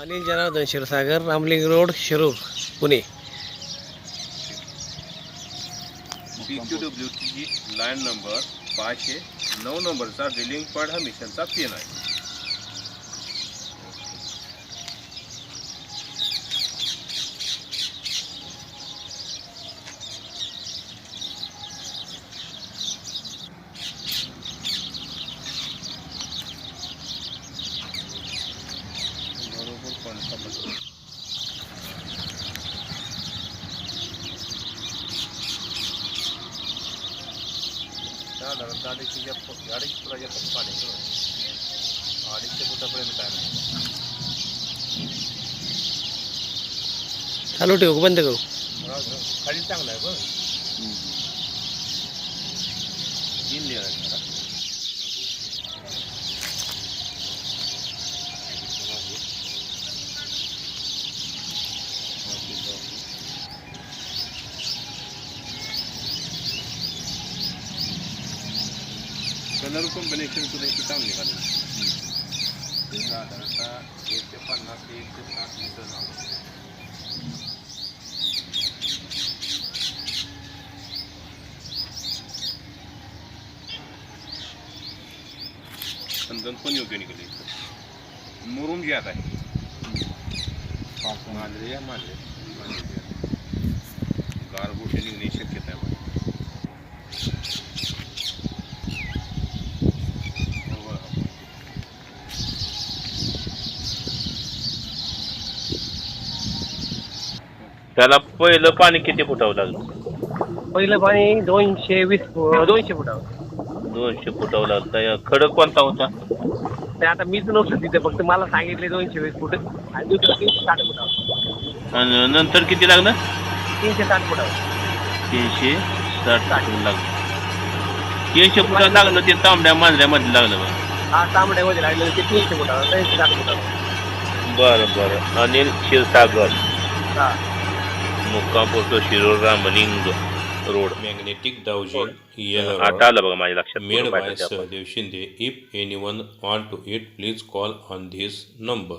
Anil Janardan Kshirsagar Ramling road Shirur Pune. D Q W T line number पाचशे नऊ नंबरचा drilling point हा मिशनचा pin आहे बरोबर पंचावन्न साधारणतः अडीचशे अडीचशे फुटाच्या पण पाणी आहे बरोबर. अडीचशे फुटापर्यंत काय नाही चालू ठेवू का बंद करू राहू दे, राहू दे. खाली चांगलं आहे बघ तीन लेअर कलर सुद्धा इथे चांगली घालून साधारणतः एक ते पन्नास ते एक ते साठ लिटर झालं समजून पण योग्य निघाले मुरुम जे आता आहे मांजरे या मांजरे मांजरे गारगोटे निघण्याची शक्यता आहे त्याला पहिलं पाणी किती फुटावं लागलं? पहिलं पाणी दोनशे वीस फु- दोनशे फुटावर दोनशे फुटावं लागलं. त्या खडक कोणता होता? ते आता मीच नव्हतं तिथे फक्त मला सांगितले दोनशे वीस फुट आणि दुसरं तीनशे साठ फुटावर आणि नंतर किती लागलं? तीनशे साठ फुटावर तीनशे साठ फुट लागलं. तीनशे फुटाला लागलं ते तांबड्या मांजऱ्यामध्ये लागलं बरं हा तांबड्यामध्ये लागलेलं ते तीनशे फुटावर तीनशे साठ फुटावर बरं बरं. अनिल क्षीरसागर. हा. मुक्कापूर टू शिरोरा मनिंग रोड मॅग्नेटिक हो. दावजे आता आलं बघा माझ्या लक्षात. मेळ पाहिजे Dev Shinde if any one want to it please call on this number